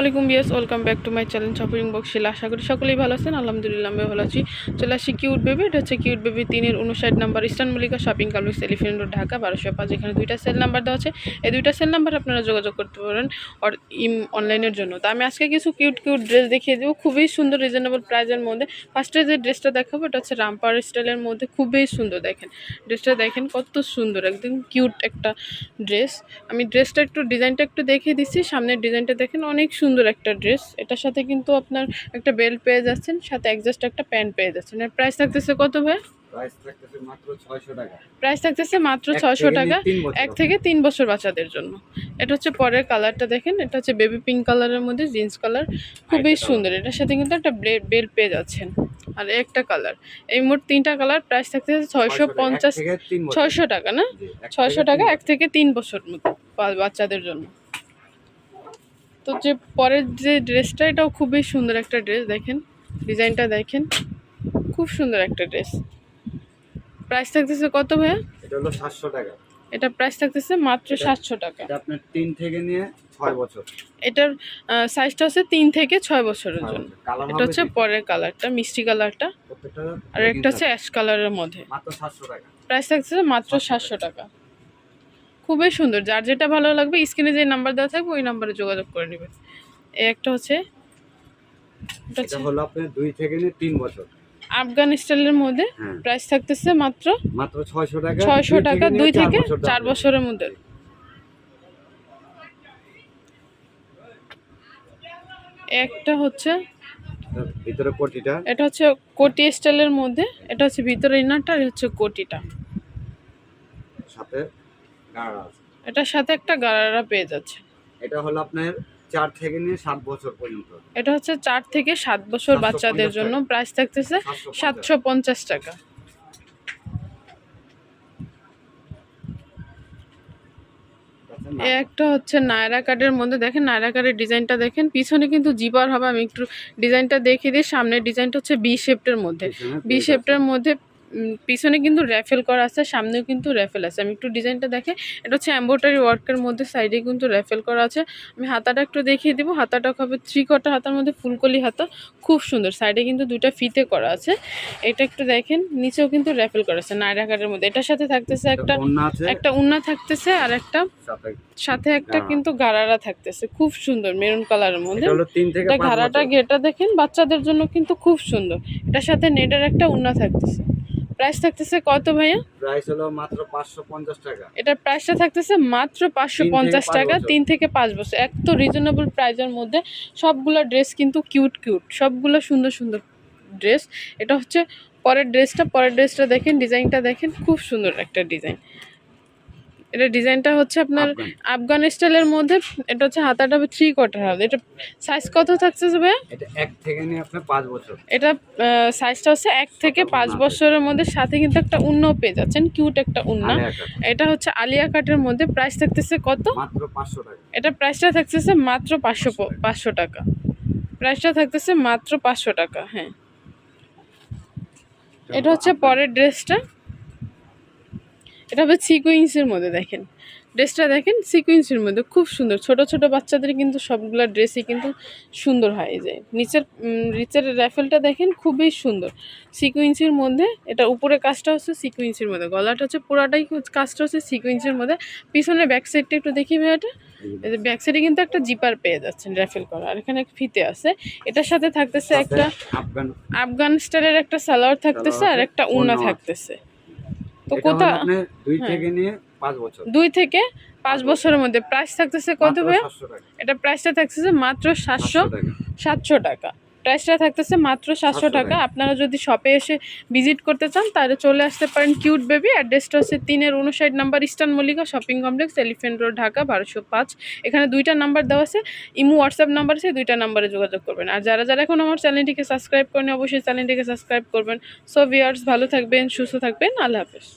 আলাইকুম বিয়াস welcome back to my channel shopping box Shila আশা করি সকলেই ভালো আছেন। আলহামদুলিল্লাহ আমি ভালো আছি। চলে আসি কিউট বেবি এটা হচ্ছে কিউট বেবি তিনের উনষাট number Eastern Mallika Shopping Complex Elephant Road Dhaka বারোশো পাঁচ। এখানে দুইটা সেল নাম্বার দেওয়া আছে। এই দুইটা সেল নাম্বার আপনারা যোগাযোগ করতে পারেন ইম অনলাইনের জন্য। তো আমি আজকে কিছু কিউট কিউট ড্রেস দেখিয়ে দেবো। খুবই সুন্দর রিজনেবল প্রাইজের মধ্যে। ফার্স্টে যে ড্রেসটা দেখাবো, এটা হচ্ছে রামপার স্টাইলের মধ্যে। খুবই সুন্দর, দেখেন। ড্রেসটা দেখেন, কত সুন্দর, একদম কিউট একটা ড্রেস আমি ড্রেসটা একটু ডিজাইনটা একটু দেখিয়ে দিচ্ছি। সামনের ডিজাইনটা দেখেন, অনেক সুন্দর। একটা ড্রেস এটার সাথে কিন্তু আপনার একটা বেল্ট পেয়ে যাচ্ছেন সাথে একজাস্ট একটা প্যান্ট পেয়ে যাচ্ছেন। এর প্রাইস থাকতেছে কত ভাই? প্রাইস থাকতেছে মাত্র 600 টাকা। প্রাইস থাকতেছে মাত্র এক ছয়শো টাকা এক থেকে তিন বছর বাচ্চাদের জন্য। এটা হচ্ছে পরের কালারটা দেখেন এটা হচ্ছে বেবি পিঙ্ক কালারের মধ্যে জিন্স কালার খুবই সুন্দর এটার সাথে কিন্তু একটা বেল্ট পেয়ে যাচ্ছেন। আর একটা কালার এই মোট তিনটা কালার প্রাইস থাকতেছে ছয়শো 600 টাকা, এক পঞ্চাশ। ছয়শো টাকা না? ছয়শো টাকা এক থেকে তিন বছর মতো বাচ্চাদের জন্য। তো যে পরের যে ড্রেসটা এটাও খুবই সুন্দর একটা ড্রেস দেখেন ডিজাইনটা দেখেন খুব সুন্দর একটা ড্রেস প্রাইস থাকতেছে কত ভাইয়া? এটা হলো 700 টাকা। এটা প্রাইস থাকতেছে মাত্র সাতশো টাকা। এটা আপনার 3 থেকে নিয়ে 6 বছর। এটার সাইজটা হচ্ছে তিন থেকে ছয় বছরের জন্য। এটা হচ্ছে পরের কালারটা মিষ্টি কালারটা আর একটা হচ্ছে অ্যাশ কালারের মধ্যে। মাত্র 700 টাকা। প্রাইস থাকতেছে মাত্র 700 সাতশো টাকা। খুবই সুন্দর। যার যেটা ভালো লাগবে স্ক্রিনে যে নাম্বার দেওয়া থাকবে ওই নাম্বারে যোগাযোগ করে নেবেন। এই একটা হচ্ছে এটা হলো আপনার 2 থেকে 3 বছর। আফগান স্টাইলের মধ্যে হ্যাঁ। প্রাইস থাকতেছে মাত্র মাত্র 600 টাকা ছয়শো দুই টাকা দুই থেকে চার বছরের মধ্যে। একটা হচ্ছে ভিতরে কোটিটা। এটা হচ্ছে কোটি স্টাইলের মধ্যে এটা হচ্ছে ভিতরে ইনারটা আর হচ্ছে কোটিটা। সাথে গাড়া আছে। এটার সাথে একটা গারারা পেয়ে যাচ্ছে। এটা হলো আপনার 4 থেকে নিয়ে 7 বছর পর্যন্ত। এটা হচ্ছে চার থেকে সাত বছর বাচ্চাদের জন্য। প্রাইস থাকতেছে সাতশো পঞ্চাশ। টাকা? এই একটা হচ্ছে নায়রা কার্ডের মধ্যে। দেখেন নায়রা কার্ডের ডিজাইনটা দেখেন। পিছনে কিন্তু জিপার হবে। আমি একটু ডিজাইনটা দেখিয়ে দিই। সামনের ডিজাইনটা হচ্ছে বি শেপটের মধ্যে। বি শেপটার মধ্যে পিছনে কিন্তু র্যাফেল করা আছে সামনেও কিন্তু র্যাফেল আছে। আমি একটু ডিজাইনটা দেখে এটা হচ্ছে এম্ব্রয়ডারি ওয়ার্কের মধ্যে সাইডে কিন্তু র্যাফেল করা আছে। আমি হাতাটা একটু দেখিয়ে দিব হাতাটা হবে থ্রি কটা হাতার মধ্যে ফুলকলি হাতা খুব সুন্দর। সাইডে কিন্তু দুইটা ফিতে করা আছে। এটা একটু দেখেন নিচেও কিন্তু র্যাফেল করা আছে নায়রা কার্ডের মধ্যে। এটার সাথে থাকতেছে একটা একটা উন্না থাকতেছে আর একটা সাথে। একটা কিন্তু গারারা থাকতেছে খুব সুন্দর মেরুন কালারের মধ্যে। এটা হলো 3 থেকে এটা 5 ঘাড়াটা গেটা দেখেন বাচ্চাদের জন্য কিন্তু খুব সুন্দর। এটার সাথে নেটের একটা উন্না থাকতেছে। প্রাইস থাকতেছে কত ভাইয়া? প্রাইস হলো মাত্র 550 টাকা। এটা প্রাইসটা থাকতেছে মাত্র পাঁচশো তিন থেকে পঞ্চাশ পাঁচ টাকা বছর। তিন থেকে পাঁচ বছর। এত রিজনেবল প্রাইজের মধ্যে। সবগুলো ড্রেস কিন্তু কিউট কিউট সবগুলো সুন্দর সুন্দর ড্রেস এটা হচ্ছে পরের ড্রেসটা পরের ড্রেসটা দেখেন ডিজাইনটা দেখেন। খুব সুন্দর একটা ডিজাইন এটা ডিজাইনটা হচ্ছে আপনার আফগান। স্টাইলের মধ্যে এটা হচ্ছে হাতাটা থ্রি কোয়ার্টার হবে। এটা সাইজ কত থাকছে ভাইয়া? এটা এক থেকে নিয়ে আপনার 5 বছর। এটা সাইজটা হচ্ছে এক থেকে পাঁচ বছরের মধ্যে সাথে কিন্তু একটা উন্ন পেয়ে যাচ্ছেন কিউট একটা উন্না। এটা হচ্ছে আলিয়া কাটের মধ্যে প্রাইস থাকতেছে কত? মাত্র 500 টাকা। এটা প্রাইসটা থাকতেছে মাত্র পাঁচশো পাঁচশো টাকা। প্রাইসটা থাকতেছে মাত্র পাঁচশো টাকা হ্যাঁ। এটা হচ্ছে পরের ড্রেসটা এটা হবে সিকুইন্সের মধ্যে দেখেন। ড্রেসটা দেখেন সিকুইন্সের মধ্যে খুব সুন্দর। ছোট ছোট বাচ্চাদের কিন্তু সবগুলো ড্রেসই কিন্তু সুন্দর হয় এই যে। নিচের নিচের র্যাফেলটা দেখেন খুবই সুন্দর। সিকুইন্সের মধ্যে এটা উপরে কাজটা হচ্ছে সিকুইন্সের মধ্যে। গলাটা হচ্ছে পুরাটাই কাজটা হচ্ছে সিকুইন্সের মধ্যে। পিছনে ব্যাক সাইডটা একটু দেখি ভাইয়াটা। এই যে ব্যাক সাইডে কিন্তু একটা জিপার পেয়ে যাচ্ছেন র্যাফেল করা। আর এখানে ফিতে আছে। এটার সাথে থাকতেছে একটা আফগান আফগান স্টাইলের একটা সালোয়ার থাকতেছে আর একটা উন্না থাকতেছে। তো কোথা 2 হ্যাঁ। থেকে নিয়ে 5 বছর। দুই থেকে পাঁচ বছরের মধ্যে। প্রাইস থাকতেছে কত ভাই এটা প্রাইসটা থাকতেছে মাত্র সাতশো সাতশো টাকা। প্রাইসটা থাকতেছে মাত্র সাতশো টাকা। আপনারা যদি শপে এসে ভিজিট করতে চান তাহলে চলে আসতে পারেন কিউট বেবি অ্যাড্রেসটা হচ্ছে তিনের উনষাট number Eastern Mallika Shopping Complex Elephant Road Dhaka বারোশো পাঁচ। এখানে দুইটা নাম্বার দেওয়া আছে। ইমু হোয়াটসঅ্যাপ নাম্বার আছে দুইটা নাম্বারে যোগাযোগ করবেন। আর যারা যারা এখন আমার চ্যানেলটিকে সাবস্ক্রাইব করেন অবশ্যই চ্যানেলটিকে সাবস্ক্রাইব করবেন। সো ভিয়ার্স ভালো থাকবেন সুস্থ থাকবেন। আল্লাহ হাফেজ।